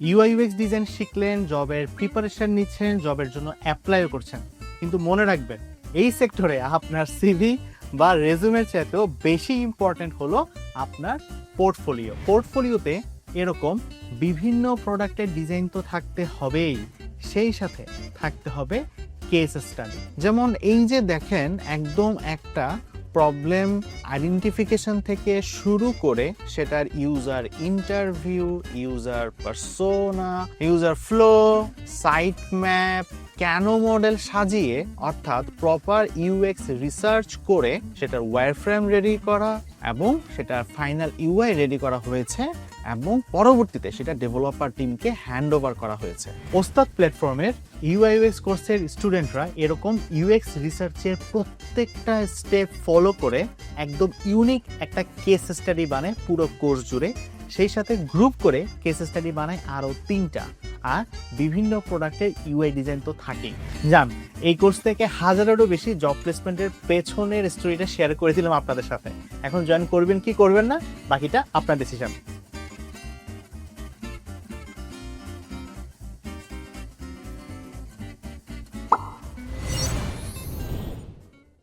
UI UX design শিখলেন জবের preparation নিচ্ছেন জবের জন্য অ্যাপ্লাইও করছেন। কিন্তু মনে রাখবেন, এই সেক্টরে আপনার সিভি বা রেজুমের চাইতেও বেশি ইম্পর্টেন্ট হলো আপনার পোর্টফোলিও পোর্টফোলিওতে এরকম বিভিন্ন প্রোডাক্টের ডিজাইন তো থাকতে হবেই। সেই সাথে থাকতে হবে কেস স্টাডি যেমন এই যে দেখেন, একদম একটা প্রবলেম আইডেন্টিফিকেশন থেকে শুরু করে সেটার user interview user persona user flow site map কেন মডেল সাজিয়ে, অর্থাৎ প্রপার ইউএক্স রিসার্চ করে সেটার ওয়্যারফ্রেম রেডি করা এবং সেটার ফাইনাল ইউআই রেডি করা হয়েছে এবং পরবর্তীতে সেটা ডেভেলপার টিমকে হ্যান্ড ওভার করা হয়েছে। ওস্তাদ প্ল্যাটফর্মের ইউআইউএক্স কোর্সের স্টুডেন্টরা এরকম ইউএক্স রিসার্চের প্রত্যেকটা স্টেপ ফলো করে একদম ইউনিক একটা কেস স্টাডি বানায় পুরো কোর্স জুড়ে। সেই সাথে গ্রুপ করে কেস স্টাডি বানায় আরও তিনটা। আর বিভিন্ন প্রোডাক্টের ইউআই ডিজাইন তো থাকেই। যান এই কোর্স থেকে হাজারেরও বেশি জব প্লেসমেন্টের পেছনের স্টোরিটা শেয়ার করে দিলাম আপনাদের সাথে। এখন জয়েন করবেন কি করবেন না, বাকিটা আপনার ডিসিশন